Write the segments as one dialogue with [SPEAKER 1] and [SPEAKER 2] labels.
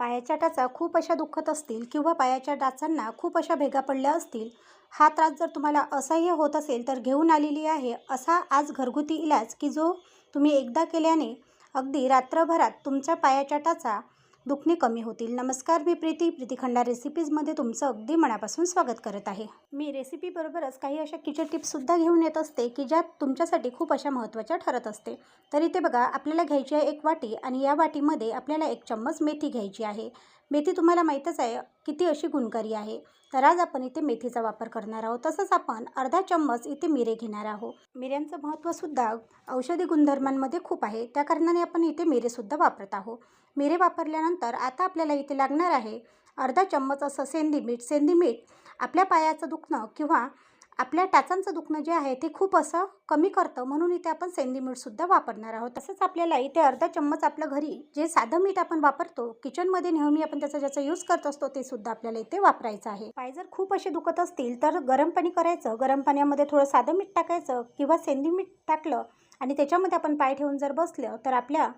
[SPEAKER 1] पायाच्या टाचा खूप अशा दुखत असतील किंवा पायाच्या टाचांना खूप अशा भेगा पडल्या असतील हा त्रास जर तुम्हाला असह्य होत असेल तर घेऊन आलेली आहे असा आज घरगुती इलाज की जो तुम्ही एकदा केल्याने अगदी रात्रभरात तुमच्या पायाच्या टाचा दुखणे कमी होतील. नमस्कार मी प्रीती. प्रीती खंडा रेसिपीजमध्ये तुमचं अगदी मनापासून स्वागत करत आहे. मी रेसिपीबरोबरच काही अशा किचन टिप्ससुद्धा घेऊन येत असते की ज्या तुमच्यासाठी खूप अशा महत्त्वाच्या ठरत असते. तर इथे बघा आपल्याला घ्यायची आहे एक वाटी आणि या वाटीमध्ये आपल्याला एक चम्मच मेथी घ्यायची आहे. मेथी तुम्हाला माहीतच आहे किती अशी गुणकारी आहे. तर आज आपण इथे मेथीचा वापर करणार आहोत. तसंच आपण अर्धा चम्मच इथे मिरे घेणार आहोत. मिऱ्यांचं महत्त्वसुद्धा औषधी गुणधर्मांमध्ये खूप आहे. त्या कारणाने आपण इथे मिरेसुद्धा वापरत आहोत. मिरे वापरल्यानंतर आता आपल्याला इथे लागणार आहे अर्धा चम्मच असं सेंदी मीठ. सेंदी मीठ आपल्या पायाचं दुखणं किंवा आपल्या टाचांचं दुखणं जे आहे ते खूप असं कमी करतं म्हणून इथे आपण सेंदी मीठसुद्धा वापरणार आहोत. तसंच आपल्याला इथे अर्धा चम्मच आपलं घरी जे साधं मीठ आपण वापरतो किचनमध्ये नेहमी आपण त्याचा ज्याचा यूज करत असतो ते सुद्धा आपल्याला इथे वापरायचं आहे. पाय जर खूप असे दुखत असतील तर गरम पाणी करायचं. गरम पाण्यामध्ये थोडं साधं मीठ टाकायचं किंवा सेंदी मीठ टाकलं आणि त्याच्यामध्ये आपण पाय ठेवून जर बसलं तर आपल्या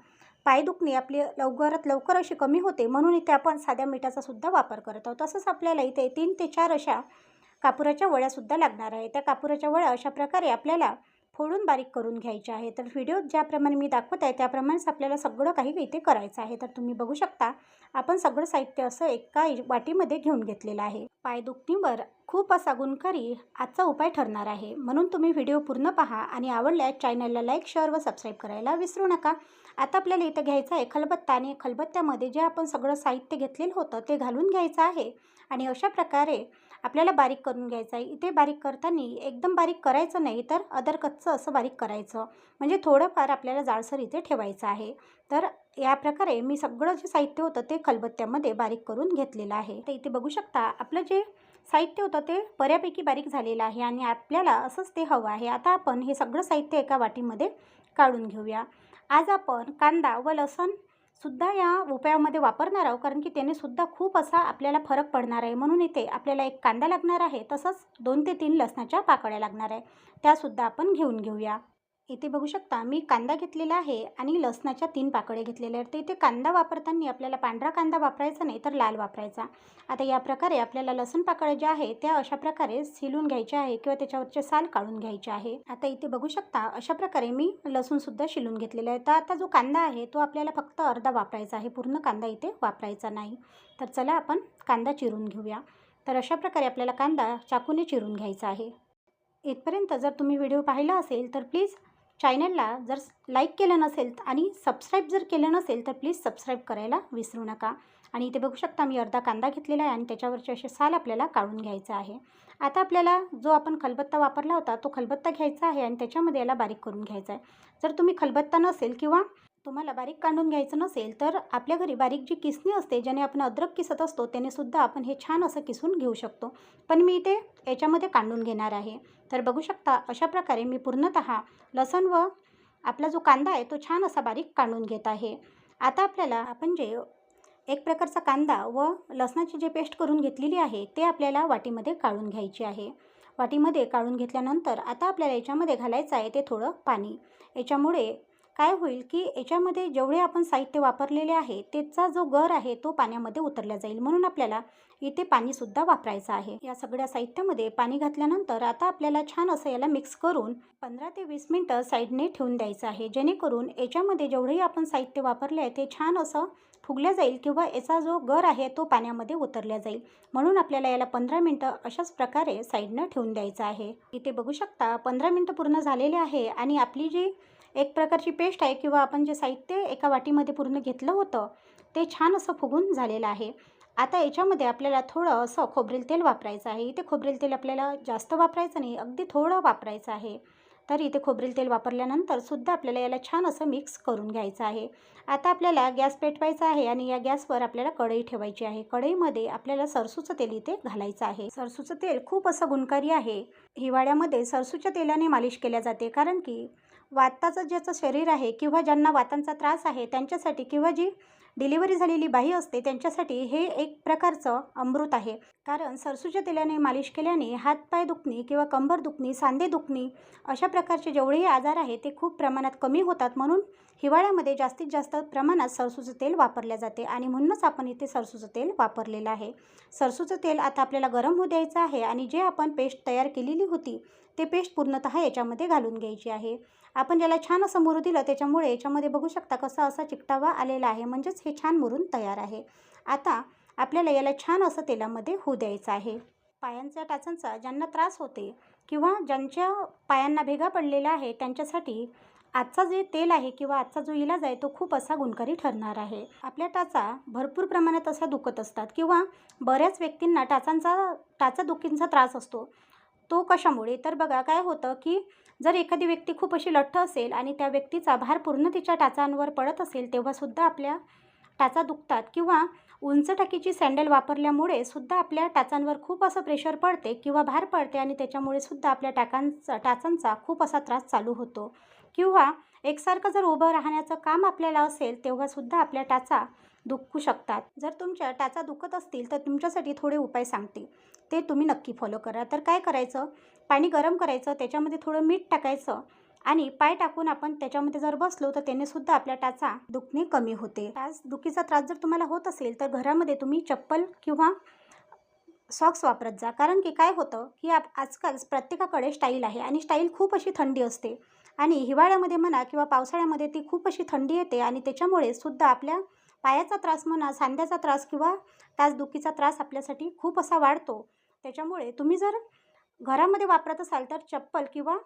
[SPEAKER 1] पाय दुखणे आपली लवकरात लवकर अशी कमी होते म्हणून इथे आपण साध्या मिठाचा सुद्धा वापर करत आहोत. तसंच आपल्याला इथे तीन ते चार अशा कापुराच्या वळ्यासुद्धा लागणार आहे त्या कापुराच्या वळ्या अशा प्रकारे आपल्याला फोडून बारीक करून घ्यायच्या आहे तर व्हिडिओ ज्याप्रमाणे मी दाखवत आहे त्याप्रमाणेच आपल्याला सगळं काही इथे करायचं आहे. तर तुम्ही बघू शकता आपण सगळं साहित्य असं एका वाटीमध्ये घेऊन घेतलेलं आहे. पाय दुखणीवर खूप असा गुणकारी आजचा उपाय ठरणार आहे. म्हणून तुम्ही व्हिडिओ पूर्ण पहा आणि आवडल्यास चॅनलला लाईक शेअर व सबस्क्राईब करायला विसरू नका. आता आपल्याला इथं घ्यायचं आहे खलबत्ता आणि खलबत्त्यामध्ये जे आपण सगळं साहित्य घेतलेलं होतं ते घालून घ्यायचं आहे. आणि अशा प्रकारे आपल्याला बारीक करून घ्यायचं आहे. इथे बारीक करताना एकदम बारीक करायचं नाही तर अदर कच्चं असं बारीक करायचं. म्हणजे थोडंफार आपल्याला जाडसर इथे ठेवायचं आहे. तर या प्रकारे मी सगळं जे साहित्य होतं ते खलबत्त्यामध्ये बारीक करून घेतलेलं आहे. तर इथे बघू शकता आपलं जे साहित्य होतं ते बऱ्यापैकी बारीक झालेलं आहे आणि आपल्याला असंच ते हवं आहे. आता आपण हे सगळं साहित्य एका वाटीमध्ये काढून घेऊया. आज आपण कांदा व लसण सुद्धा या उपायामध्ये वापरणार आहोत कारण की त्याने सुद्धा खूप असा आपल्याला फरक पडणार आहे. म्हणून इथे आपल्याला एक कांदा लागणार आहे तसंच दोन ते तीन लसणाच्या पाकळ्या लागणार आहे. त्यासुद्धा आपण घेऊन घेऊया. इथे बघू शकता मी कांदा घेतलेला आहे आणि लसणाच्या तीन पाकळे घेतलेल्या आहेत. तर इथे कांदा वापरताना आपल्याला पांढरा कांदा वापरायचा नाही तर लाल वापरायचा. आता या प्रकारे आपल्याला लसूण पाकळ्या ज्या आहे त्या अशा प्रकारे शिलून घ्यायच्या आहे किंवा त्याच्यावरचे साल काढून घ्यायचे आहे. आता इथे बघू शकता अशा प्रकारे मी लसूणसुद्धा शिलून घेतलेला आहे. तर आता जो कांदा आहे तो आपल्याला फक्त अर्धा वापरायचा आहे. पूर्ण कांदा इथे वापरायचा नाही. तर चला आपण कांदा चिरून घेऊया. तर अशा प्रकारे आपल्याला कांदा चाकूने चिरून घ्यायचा आहे. इथपर्यंत जर तुम्ही व्हिडिओ पाहिला असेल तर प्लीज चॅनलला जर लाईक केलं नसेल आणि सबस्क्राईब जर केलं नसेल तर प्लीज सबस्क्राईब करायला विसरू नका. आणि इथे बघू शकता मी अर्धा कांदा घेतलेला आहे आणि त्याच्यावरचे असे साल आपल्याला काढून घ्यायचं आहे. आता आपल्याला जो आपण खलबत्ता वापरला होता तो खलबत्ता घ्यायचा आहे आणि त्याच्यामध्ये याला बारीक करून घ्यायचा आहे. जर तुम्ही खलबत्ता नसेल किंवा तुम्हाला बारीक काढून घ्यायचं नसेल तर आपल्या घरी बारीक जी किसणी असते ज्याने आपण अद्रक किसत असतो त्याने सुद्धा आपण हे छान असं किसून घेऊ शकतो. पण मी ते याच्यामध्ये काढून घेणार आहे. तर बघू शकता अशा प्रकारे मी पूर्णतः लसण व आपला जो कांदा आहे तो छान असा बारीक काढून घेत आहे. आता आपल्याला आपण जे एक प्रकारचा कांदा व लसणाची जे पेस्ट करून घेतलेली आहे ते आपल्याला वाटीमध्ये काढून घ्यायची आहे. वाटीमध्ये काढून घेतल्यानंतर आता आपल्याला याच्यामध्ये घालायचं आहे ते थोडं पाणी. याच्यामुळे काय होईल की याच्यामध्ये जेवढे आपण साहित्य वापरलेले आहे त्याचा जो गर आहे तो पाण्यामध्ये उतरला जाईल. म्हणून आपल्याला इथे पाणीसुद्धा वापरायचं आहे. या सगळ्या साहित्यामध्ये पाणी घातल्यानंतर आता आपल्याला छान असं याला मिक्स करून पंधरा ते वीस मिनटं साईडने ठेवून द्यायचं आहे. जेणेकरून याच्यामध्ये जेवढेही आपण साहित्य वापरले आहे ते छान असं फुगल्या जाईल किंवा याचा जो गर आहे तो पाण्यामध्ये उतरल्या जाईल. म्हणून आपल्याला याला पंधरा मिनटं अशाच प्रकारे साईडनं ठेवून द्यायचं आहे. इथे बघू शकता पंधरा मिनटं पूर्ण झालेले आहे आणि आपली जी एक प्रकारची पेस्ट आहे किंवा आपण जे साहित्य एका वाटीमध्ये पूर्ण घेतलं होतं ते छान असं फुगून झालेलं आहे. आता याच्यामध्ये आपल्याला थोडं असं खोबरेल तेल वापरायचं आहे. इथे खोबरेल तेल आपल्याला जास्त वापरायचं नाही अगदी थोडं वापरायचं आहे. तर इथे खोबरेल तेल वापरल्यानंतर सुद्धा आपल्याला याला छान असं मिक्स करून घ्यायचं आहे. आता आपल्याला गॅस पेटवायचा आहे आणि या गॅसवर आपल्याला कढई ठेवायची आहे. कढईमध्ये आपल्याला सरसूचं तेल इथे घालायचं आहे. सरसूचं तेल खूप असं गुणकारी आहे. हिवाळ्यामध्ये सरसूच्या तेलाने मालिश केल्या जाते. कारण की वाताचं ज्याचं शरीर आहे किंवा ज्यांना वातांचा त्रास आहे त्यांच्यासाठी किंवा जी डिलिव्हरी झालेली बाई असते त्यांच्यासाठी हे एक प्रकारचं अमृत आहे. कारण सरसूच्या तेलाने मालिश केल्याने हातपाय दुखणे किंवा कंबर दुखणे सांधे दुखणे अशा प्रकारचे जेवढेही आजार आहे ते खूप प्रमाणात कमी होतात. म्हणून हिवाळ्यामध्ये जास्तीत जास्त प्रमाणात सरसूचं तेल वापरले जाते आणि म्हणूनच आपण इथे सरसूचं तेल वापरलेलं आहे. सरसूचं तेल आता आपल्याला गरम होऊ द्यायचं आहे आणि जे आपण पेस्ट तयार केलेली होती ते पेस्ट पूर्णतः याच्यामध्ये घालून घ्यायची आहे. आपण ज्याला छान असं मुरू दिलं त्याच्यामुळे याच्यामध्ये बघू शकता कसा असा चिकटावा आलेला आहे. म्हणजेच हे छान मुरून तयार आहे. आता आपल्याला याला छान असं तेलामध्ये होऊ द्यायचं आहे. पायांच्या टाचांचा ज्यांना त्रास होते किंवा ज्यांच्या पायांना भेगा पडलेल्या आहे त्यांच्यासाठी आजचा जे तेल आहे किंवा आजचा जो इलाज आहे तो खूप असा गुणकारी ठरणार आहे. आपल्या टाचा भरपूर प्रमाणात असा दुखत असतात किंवा बऱ्याच व्यक्तींना टाचांचा टाचा दुखींचा त्रास असतो. तो कशामुळे? तर बघा काय होतं की जर एखादी व्यक्ती खूप अशी लठ्ठ असेल आणि त्या व्यक्तीचा भार पूर्ण तिच्या टाचांवर पडत असेल तेव्हासुद्धा आपल्या टाचा दुखतात किंवा उंच टाकीची सँडल वापरल्यामुळे सुद्धा आपल्या टाचांवर खूप असं प्रेशर पडते किंवा भार पडते आणि त्याच्यामुळे सुद्धा आपल्या टाकांचा टाचांचा खूप असा त्रास चालू होतो. किंवा एकसारखं जर उभं राहण्याचं काम आपल्याला असेल तेव्हासुद्धा आपल्या टाचा दुखू शकतात. जर तुमच्या टाचा दुखत असतील तर तुमच्यासाठी थोडे उपाय सांगते. ते तुम्ही नक्की फॉलो करा. तर काय करायचं? पाणी गरम करायचं त्याच्यामध्ये थोडं मीठ टाकायचं आणि पाय टाकून आपण त्याच्यामध्ये जर बसलो तर त्याने सुद्धा आपल्या टाचा दुखणे कमी होते. टाच दुखीचा त्रास जर तुम्हाला होत असेल तर घरामध्ये तुम्ही चप्पल किंवा सॉक्स वापरत जा. कारण की काय होतं की आप आजकाल प्रत्येकाकडे स्टाईल आहे आणि स्टाईल खूप अशी थंडी असते. आणि हिवाळ्यामध्ये म्हणा किंवा पावसाळ्यामध्ये ती खूप अशी थंडी येते आणि त्याच्यामुळे सुद्धा आपल्या पायाचा त्रास म्हणा सांध्याचा त्रास किंवा टाचदुखीचा त्रास आपल्यासाठी खूप असा वाढतो. त्याच्यामुळे तुम्ही जर घरामध्ये वापरत असाल तर चप्पल किंवा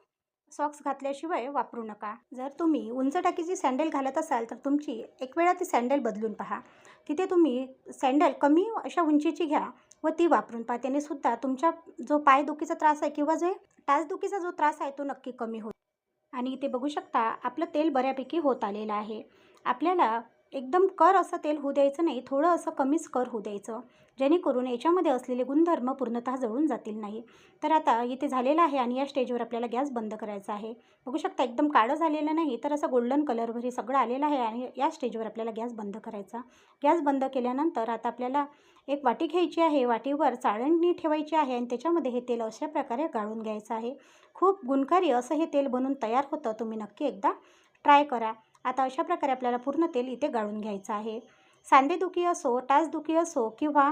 [SPEAKER 1] सॉक्स घातल्याशिवाय वापरू नका. जर तुम्ही उंच टाकीची सँडल घालत असाल तर तुमची एक वेळा ती सँडल बदलून पहा. तिथे तुम्ही सँडल कमी अशा उंचीची घ्या व ती वापरून पहा. त्याने सुद्धा तुमच्या जो पायदुखीचा त्रास आहे किंवा जे टाचदुखीचा जो त्रास आहे तो नक्की कमी होईल. आणि इथे बघू शकता आपलं तेल बऱ्यापैकी होत आलेलं आहे. आपल्याला एकदम कर असं तेल होऊ द्यायचं नाही थोडं असं कमीच कर होऊ द्यायचं. जेणेकरून याच्यामध्ये असलेले गुणधर्म पूर्णतः जळून जातील नाही. तर आता इथे झालेलं आहे आणि या स्टेजवर आपल्याला गॅस बंद करायचा आहे. बघू शकता एकदम काळं झालेलं नाही तर असं गोल्डन कलरवर हे सगळं आलेलं आहे आणि या स्टेजवर आपल्याला गॅस बंद करायचा. गॅस बंद केल्यानंतर आता आपल्याला एक वाटी घ्यायची आहे. वाटीवर चाळणी ठेवायची आहे आणि त्याच्यामध्ये हे तेल अशा प्रकारे गाळून घ्यायचं आहे. खूप गुणकारी असं हे तेल बनून तयार होतं तुम्ही नक्की एकदा ट्राय करा. आता अशा प्रकारे आपल्याला पूर्ण तेल इथे गाळून घ्यायचं आहे. सांधेदुखी असो टाचदुखी असो किंवा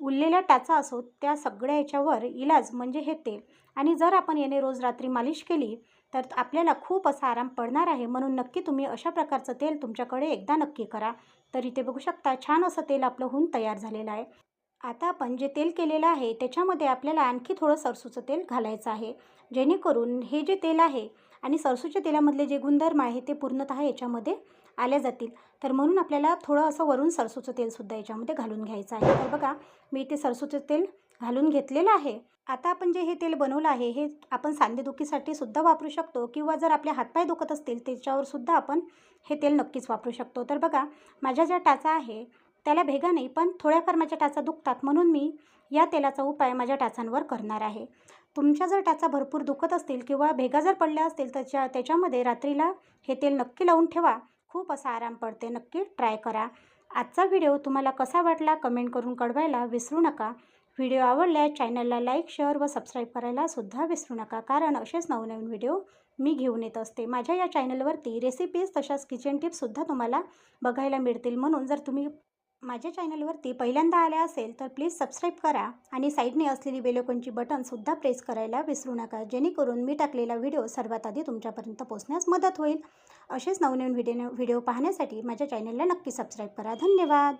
[SPEAKER 1] उरलेल्या टाचा असो त्या सगळ्या याच्यावर इलाज म्हणजे हे तेल. आणि जर आपण याने रोज रात्री मालिश केली तर आपल्याला खूप असा आराम पडणार आहे. म्हणून नक्की तुम्ही अशा प्रकारचं तेल तुमच्याकडे एकदा नक्की करा. तर इथे बघू शकता छान असं तेल आपलं होऊन तयार झालेलं आहे. आता आपण जे तेल केलेलं आहे त्याच्यामध्ये आपल्याला आणखी थोडं सरसूचं तेल घालायचं आहे. जेणेकरून हे जे तेल आहे आणि सरसूच्या तेलामधले जे गुणधर्म आहे ते पूर्णतः याच्यामध्ये आल्या जातील. तर म्हणून आपल्याला थोडं असं वरून सरसूचं तेलसुद्धा याच्यामध्ये घालून घ्यायचं आहे. तर बघा मी ते सरसूचं तेल घालून घेतलेलं आहे. आता आपण जे हे तेल बनवलं आहे हे आपण सांधेदुखीसाठी सुद्धा वापरू शकतो किंवा जर आपले हातपाय दुखत असतील त्याच्यावर सुद्धा आपण हे तेल नक्कीच वापरू शकतो. तर बघा माझ्या ज्या टाचा आहे त्याला भेगा नाही पण थोड्याफार माझ्या टाचा दुखतात म्हणून मी या तेलाचा उपाय माझ्या टाचांवर करणार आहे. तुमच्या जर टाचा भरपूर दुखत असतील किंवा भेगा जर पडल्या असतील त्याच्या त्याच्यामध्ये रात्रीला हे तेल नक्की लावून ठेवा. खूप असा आराम पडते. नक्की ट्राय करा. आजचा व्हिडिओ तुम्हाला कसा वाटला कमेंट करून कळवायला विसरू नका. व्हिडिओ आवडल्यास चॅनलला लाईक शेअर व सबस्क्राईब करायला सुद्धा विसरू नका. कारण असेच नवनवीन व्हिडिओ मी घेऊन येत असते. माझ्या या चॅनलवरती रेसिपीज तशाच किचन टिप्ससुद्धा तुम्हाला बघायला मिळतील म्हणून जर तुम्ही माझ्या चॅनलवरती पहिल्यांदा आल्या असेल तर प्लीज सबस्क्राईब करा आणि साईडने असलेली बेलोकॉनची बटनसुद्धा प्रेस करायला विसरू नका जेणेकरून मी टाकलेला व्हिडिओ सर्वात आधी तुमच्यापर्यंत पोहोचण्यास मदत होईल. असेच नवनवीन व्हिडिओ व्हिडिओ पाहण्यासाठी माझ्या चॅनलला नक्की सबस्क्राईब करा. धन्यवाद!